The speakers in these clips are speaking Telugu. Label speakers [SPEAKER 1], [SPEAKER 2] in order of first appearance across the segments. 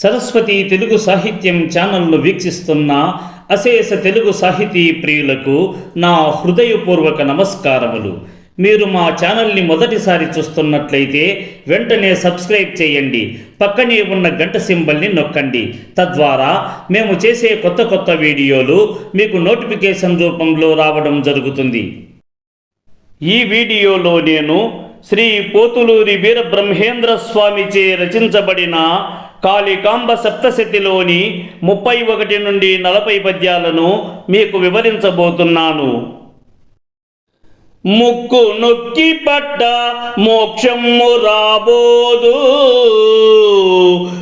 [SPEAKER 1] సరస్వతి తెలుగు సాహిత్యం ఛానల్ను వీక్షిస్తున్న అశేష తెలుగు సాహితీ ప్రియులకు నా హృదయపూర్వక నమస్కారములు. మీరు మా ఛానల్ని మొదటిసారి చూస్తున్నట్లయితే వెంటనే సబ్స్క్రైబ్ చేయండి. పక్కనే ఉన్న గంట సింబల్ని నొక్కండి. తద్వారా మేము చేసే కొత్త కొత్త వీడియోలు మీకు నోటిఫికేషన్ రూపంలో రావడం జరుగుతుంది. ఈ వీడియోలో నేను శ్రీ పోతులూరి వీరబ్రహ్మేంద్ర స్వామిచే రచించబడిన కాళికాంబ సప్తశతిలోని ముప్పై ఒకటి నుండి నలభై పద్యాలను మీకు వివరించబోతున్నాను. ముక్కు నొక్కి పట్ట మోక్షము రాబోదు.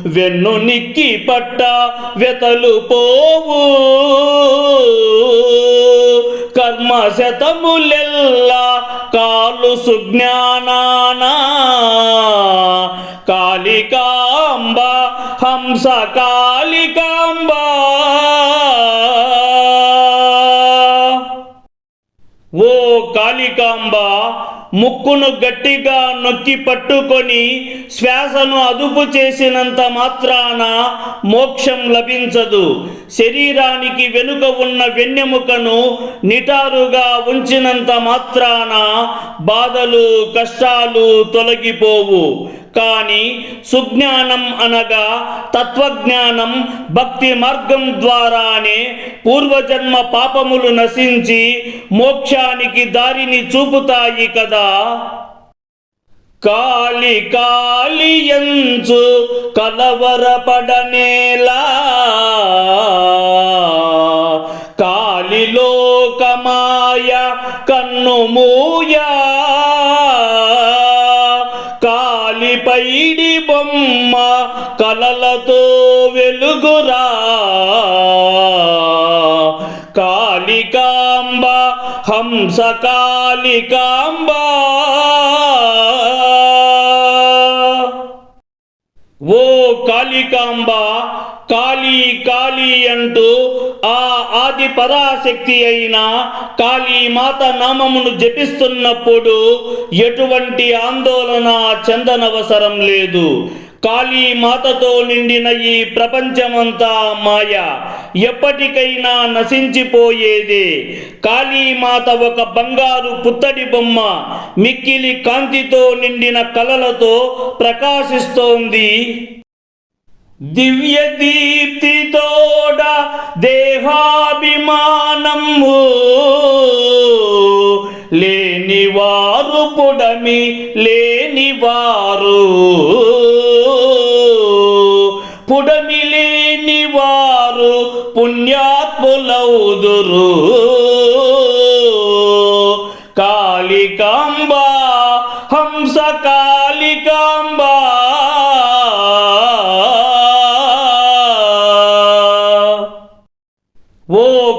[SPEAKER 1] వెన్ను నిక్కి పట్ట వెతలు పోవు. కర్మ శతములెల్లా కాలు సుజ్ఞానానా కాళికాంబ హంస కాళికాంబ. ఓ కాళికాంబ ముక్కును గట్టిగా నొక్కి పట్టుకొని శ్వాసను అదుపు చేసినంత మాత్రాన మోక్షం లభించదు. శరీరానికి వెనుక ఉన్న వెన్నెముకను నిటారుగా ఉంచినంత మాత్రాన బాధలు కష్టాలు తొలగిపోవు. కానీ సుజ్ఞానం అనగా తత్వజ్ఞానం భక్తి మార్గం ద్వారానే పూర్వజన్మ పాపములు నశించి మోక్షానికి దారిని చూపుతాయి కదా. కాలి కాలియంచు కలవరపడనేలా. కాలిలోకమాయ కన్ను మూయా. పైడి బొమ్మ కలలతో వెలుగురా. కాళికాంబ హంస కాళికాంబా. కాళికాంబ కాళీ కాళీ అంటూ ఆ ఆది పరాశక్తి అయిన కాళీమాత నామమును జపిస్తున్నప్పుడు ఎటువంటి ఆందోళన చెందనవసరం లేదు. కాళీమాతతో నిండిన ఈ ప్రపంచమంతా మాయ. ఎప్పటికైనా నశించిపోయేదే. కాళీమాత ఒక బంగారు పుత్తడి బొమ్మ మిక్కిలి కాంతితో నిండిన కలలతో ప్రకాశిస్తోంది. దివ్య దీప్తితోడ దేహాభిమానము లేనివారు పుడమి లేనివారు.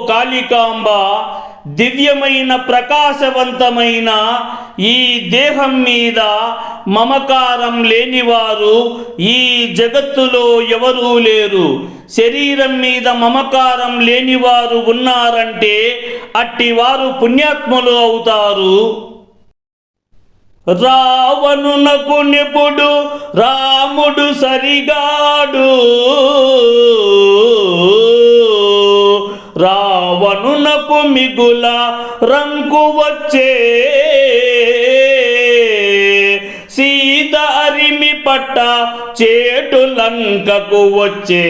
[SPEAKER 1] కాళికాంబ దివ్యమైన ప్రకాశవంతమైన ఈ దేహం మీద మమకారం లేనివారు ఈ జగత్తులో ఎవరూ లేరు. శరీరం మీద మమకారం లేనివారు ఉన్నారంటే అట్టివారు పుణ్యాత్ములు అవుతారు. రావణునకు నిపుడు రాముడు సరిగాడు. రంగుకు మిగుల రంగు వచ్చే. సీత అరిమి పట్ట చేటు లంకకు వచ్చే.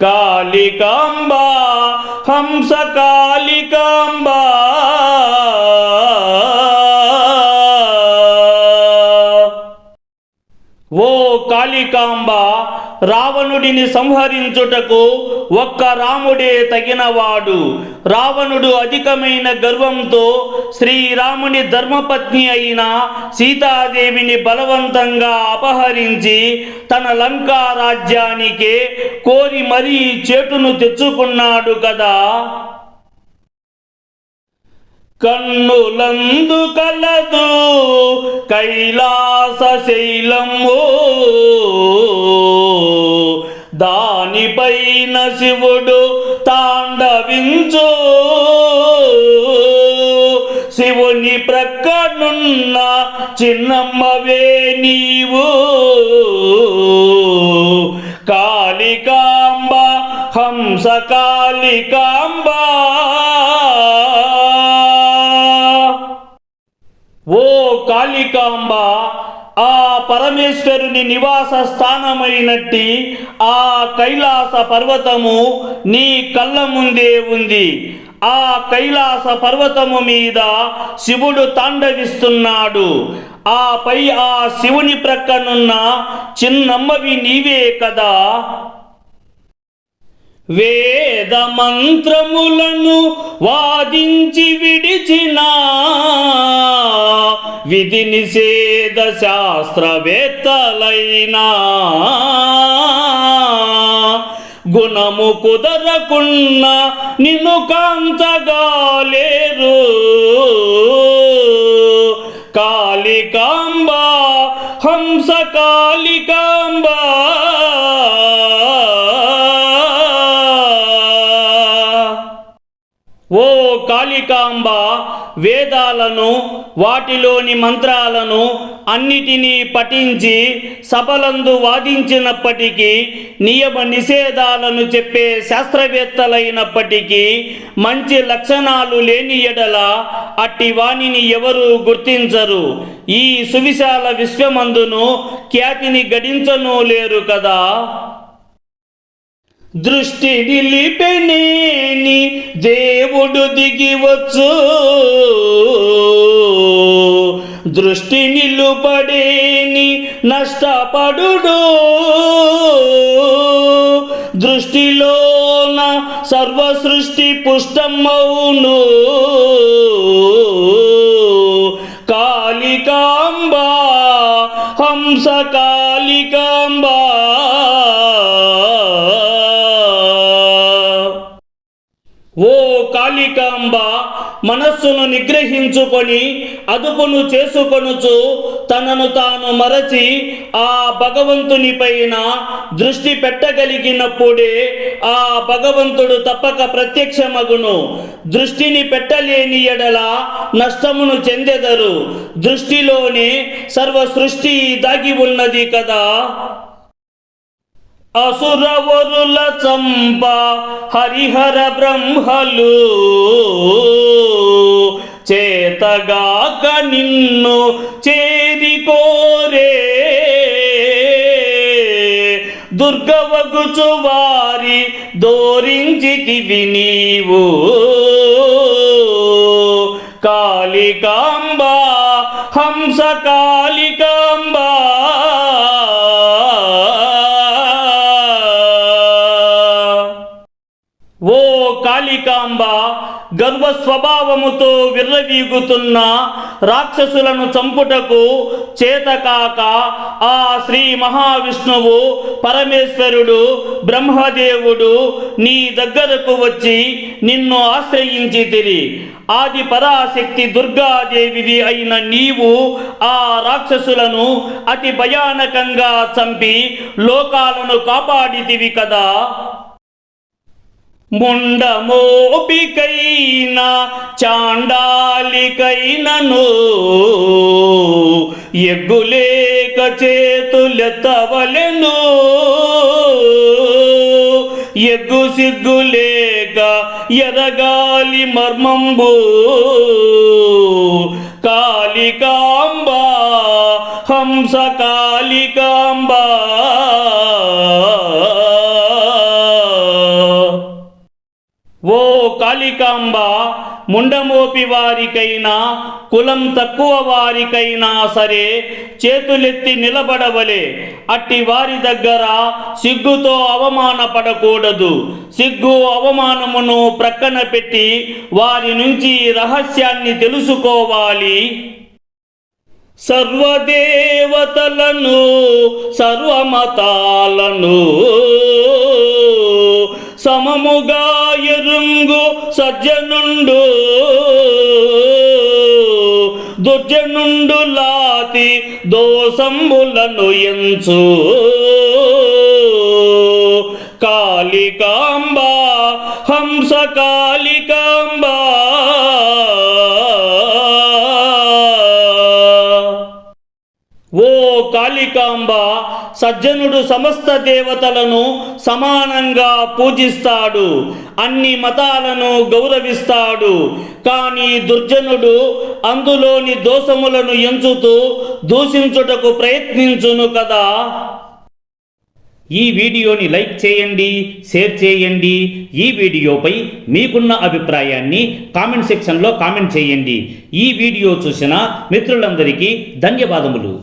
[SPEAKER 1] కాళికాంబ హంస కాళికాంబా ఓ కాళికాంబ రావణుడిని సంహరించుటకు ఒక్క రాముడే తగినవాడు. రావణుడు అధికమైన గర్వంతో శ్రీరాముని ధర్మపత్ని అయిన సీతాదేవిని బలవంతంగా అపహరించి తన లంకా రాజ్యానికే కోరి మరీ చేటును తెచ్చుకున్నాడు కదా. కన్నులందు కలదు కైలాస శైలము. దానిపైన శివుడు తాండవించు. శివుని ప్రక్కనున్న చిన్నమ్మవే నీవు. కాళికాంబ హంస కాళికాంబా. ఓ కాళికాంబ ఆ పరమేశ్వరుని నివాస స్థానమైనట్టి ఆ కైలాస పర్వతము నీ కళ్ళ ముందే ఉంది. ఆ కైలాస పర్వతము మీద శివుడు తాండవిస్తున్నాడు. ఆ పై ఆ శివుని ప్రక్కనున్న చిన్నమ్మవి నీవే కదా? వేద మంత్రములను వాదించి విడిచిన విధి నిషేధ శాస్త్రవేత్తలైనా. గుణము కుదరకున్న నిన్ను కాంతగాలే కాళికాంబ వేదాలను వాటిలోని మంత్రాలను అన్నిటినీ పఠించి సభలందు వాదించినప్పటికీ నియమ నిషేధాలను చెప్పే శాస్త్రవేత్తలైనప్పటికీ మంచి లక్షణాలు లేని ఎడల అట్టి వాణిని ఎవరు గుర్తించరు. ఈ సువిశాల విశ్వమందును ఖ్యాతిని గడించను లేరు కదా. దృష్టి నిలిపెనేని దేవుడు దిగివచ్చు దృష్టి నిలుపడేని నష్టపడు దృష్టిలోన సర్వ సృష్టి పుష్టమౌను కాళికాంబ హంస ఓ కాళికాంబ మనస్సును నిగ్రహించుకొని అదుపును చేసుకొనుచు తనను తాను మరచి ఆ భగవంతుని పైన దృష్టి పెట్టగలిగినప్పుడే ఆ భగవంతుడు తప్పక ప్రత్యక్షమగును. దృష్టిని పెట్టలేని ఎడల నష్టమును చెందెదరు. దృష్టిలోనే సర్వ సృష్టి దాగి ఉన్నది కదా. అసురవరుల చంప హరిహర బ్రహ్మలు చేతగాక నిన్ను చేరి కోరే దుర్గవగుచు వారి దోరించితివి నీవు కాళికాంబ హంసకా కాళికాంబ గర్వ స్వభావముతో విర్రవీగుతున్న రాక్షసులను చంపుటకు చేతకాక ఆ శ్రీ మహావిష్ణువు పరమేశ్వరుడు బ్రహ్మదేవుడు నీ దగ్గరకు వచ్చి నిన్ను ఆశ్రయించి తిరి. ఆది పరాశక్తి దుర్గాదేవివి అయిన నీవు ఆ రాక్షసులను అతి భయానకంగా చంపి లోకాలను కాపాడితివి కదా. మొండమోపికైనా చాండాలికైనను ఎగ్గులేక చేతులెత్తవలెను. ఎగ్గు సిగ్గులేక ఎదగాలి మర్మంబు. కాళికాంబ హంస కాళికాంబా. ఓ కాళికాంబ ముండమోపి వారికైనా కులం తక్కువ వారికైనా సరే చేతులెత్తి నిలబడవలే. అట్టి వారి దగ్గర సిగ్గుతో అవమానపడకూడదు. సిగ్గు అవమానమును ప్రక్కన పెట్టి వారి నుంచి రహస్యాన్ని తెలుసుకోవాలి. సర్వదేవతలను సర్వమతాలను సమముగా సజ్జనుండు దుర్జనుండు లాతి దోసంబులను ఎంచు. కాళికాంబ హంస కాళికాంబ. ఓ కాళికాంబ సజ్జనుడు సమస్త దేవతలను సమానంగా పూజిస్తాడు. అన్ని మతాలను గౌరవిస్తాడు. కానీ దుర్జనుడు అందులోని దోషములను ఎంచుతూ దూషించుటకు ప్రయత్నించును కదా. ఈ వీడియోని లైక్ చేయండి షేర్ చేయండి. ఈ వీడియోపై మీకున్న అభిప్రాయాన్ని కామెంట్ సెక్షన్లో కామెంట్ చేయండి. ఈ వీడియో చూసిన మిత్రులందరికీ ధన్యవాదములు.